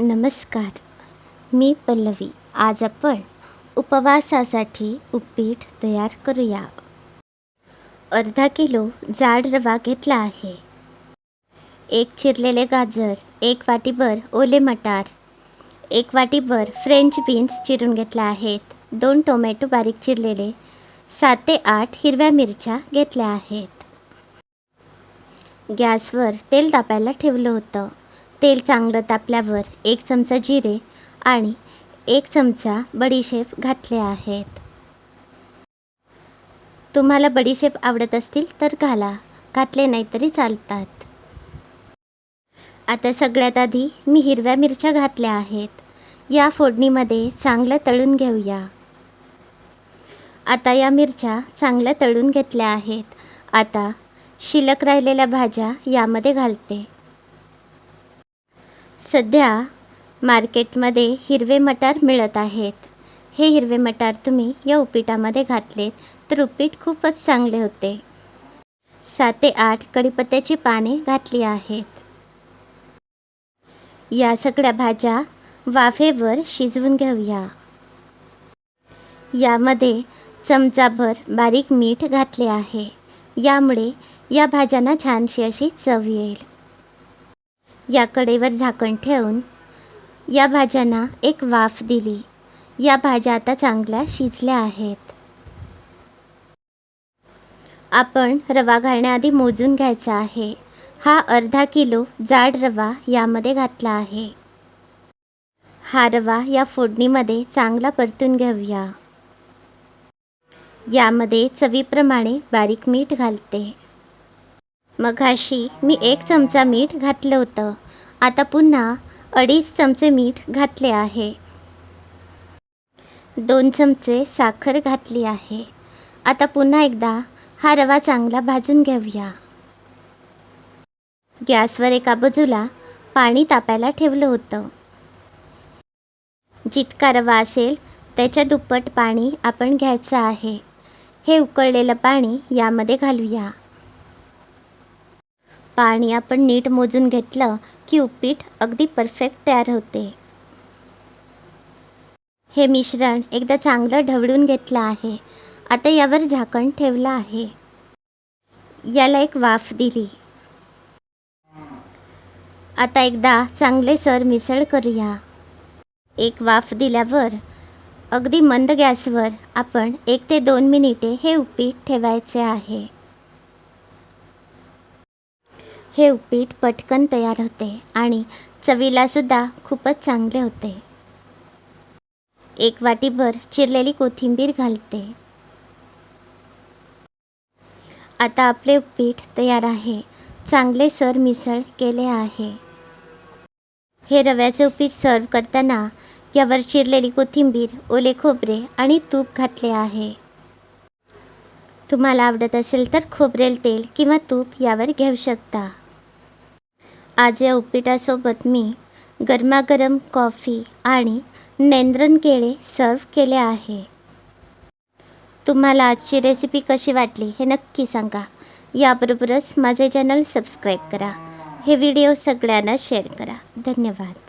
नमस्कार मी पल्लवी. आज आपण उपवासासाठी उपीट तयार करूया. अर्धा किलो जाड रवा घेतला आहे. एक चिरलेले गाजर एक वाटीभर ओले मटार एक वाटीभर फ्रेंच बीन्स चिरून घेतल्या आहेत. दोन टोमॅटो बारीक चिरलेले सात ते आठ हिरव्या मिरच्या घेतल्या आहेत. गॅसवर तेल तापायला ठेवलं होतं. तेल चांगलं तापल्यावर एक चमचा जिरे आणि एक चमचा बडीशेप घातले आहेत. तुम्हाला बडीशेप आवडत असतील तर घाला घातले नाही तरी चालतात. आता सगळ्यात आधी मी हिरव्या मिरच्या घातल्या आहेत. या फोडणीमध्ये चांगलं तळून घेऊया. आता या मिरच्या चांगल्या तळून घेतल्या आहेत. आता शिल्लक राहिलेल्या भाज्या यामध्ये घालते. सध्या मार्केटमध्ये हिरवे मटार मिळत आहेत. हे हिरवे मटार तुम्ही या उपीटामध्ये घातलेत तर उपीट खूपच चांगले होते. सात ते आठ कढीपत्त्याची पाने घातली आहेत. या सगळ्या भाज्या वाफेवर शिजवून घेऊया. यामध्ये चमचाभर बारीक मीठ घातले आहे. यामुळे या भाज्यांना छानशी अशी चव येईल. या कडेवर झाकण ठेवून या भाज्यांना एक वाफ दिली. या भाज्या आता चांगल्या शिजल्या आहेत. आपण रवा घालण्याआधी मोजून घ्यायचा आहे. हा अर्धा किलो जाड रवा यामध्ये घातला आहे. हा रवा या फोडणीमध्ये चांगला परतून घेऊया. यामध्ये चवीप्रमाणे बारीक मीठ घालते. मघाशी मी एक चमचा मीठ घातलं होतं. आता पुन्हा अडीच चमचे मीठ घातले आहे. दोन चमचे साखर घातली आहे. आता पुन्हा एकदा हा रवा चांगला भाजून घेऊया. गॅसवर एका बाजूला पाणी तापायला ठेवलं होतं. जितका रवा असेल त्याच्या दुप्पट पाणी आपण घ्यायचं आहे. हे उकळलेलं पाणी यामध्ये घालूया. पाणी आपण नीट मोजून घेतलं की उपीट अगदी परफेक्ट तयार होते. हे मिश्रण एकदा चांगलं ढवळून घेतलं आहे. आता यावर झाकण ठेवलं आहे. याला एक वाफ दिली. आता एकदा चांगले सर मिसळ करूया. एक वाफ दिल्यावर अगदी मंद गॅसवर आपण एक ते दोन मिनिटे हे उपीट ठेवायचे आहे. हे उपीट पटकन तयार होते आणि चवीलासुद्धा खूपच चांगले होते. एक वाटीभर चिरलेली कोथिंबीर घालते. आता आपले उपीट तयार आहे. चांगले सर मिसळ केले आहे. हे रव्याचे उपीट सर्व करताना यावर चिरलेली कोथिंबीर ओले खोबरे आणि तूप घातले आहे. तुम्हाला आवडत असेल तर खोबरेल तेल किंवा तूप यावर घेऊ शकता. आज या उपीटासोबत मी गरमागरम कॉफी आणि नेंद्रन केळे सर्व केले आहे. तुम्हाला आजची रेसिपी कशी वाटली हे नक्की सांगा. याबरोबरच माझे चॅनल सबस्क्राईब करा. हे व्हिडिओ सगळ्यांना शेअर करा. धन्यवाद.